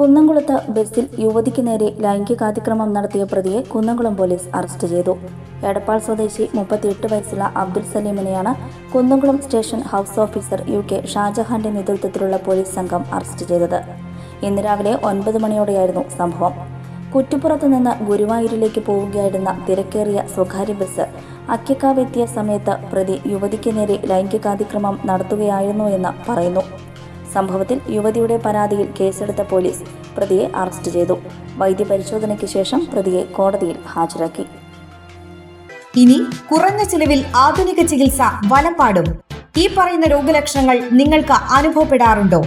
കുന്നംകുളത്ത് ബസ്സിൽ യുവതിക്ക് നേരെ ലൈംഗികാതിക്രമം നടത്തിയ പ്രതിയെ കുന്നംകുളം പോലീസ് അറസ്റ്റ് ചെയ്തു. എടപ്പാൾ സ്വദേശി മുപ്പത്തിയെട്ട് വയസ്സുള്ള Abdul സലീമിനെയാണ് Kunnamkulam station house officer U K ഷാജഹാന്റെ നേതൃത്വത്തിലുള്ള പോലീസ് സംഘം അറസ്റ്റ് ചെയ്തത്. ഇന്ന് രാവിലെ ഒൻപത് മണിയോടെയായിരുന്നു സംഭവം. കുറ്റിപ്പുറത്ത് നിന്ന് ഗുരുവായൂരിലേക്ക് പോവുകയായിരുന്ന തിരക്കേറിയ സ്വകാര്യ ബസ് അക്കിക്കാവ് എത്തിയ സമയത്ത് പ്രതി യുവതിക്ക് നേരെ ലൈംഗികാതിക്രമം നടത്തുകയായിരുന്നു എന്ന് പറയുന്നു. സംഭവത്തിൽ യുവതിയുടെ പരാതിയിൽ കേസെടുത്ത പോലീസ് പ്രതിയെ അറസ്റ്റ് ചെയ്തു. വൈദ്യപരിശോധനയ്ക്ക് ശേഷം പ്രതിയെ കോടതിയിൽ ഹാജരാക്കി. ഇനി കുറഞ്ഞ ചിലവിൽ ആധുനിക ചികിത്സ വലപ്പാടും. ഈ പറയുന്ന രോഗലക്ഷണങ്ങൾ നിങ്ങൾക്ക് അനുഭവപ്പെടാറുണ്ടോ?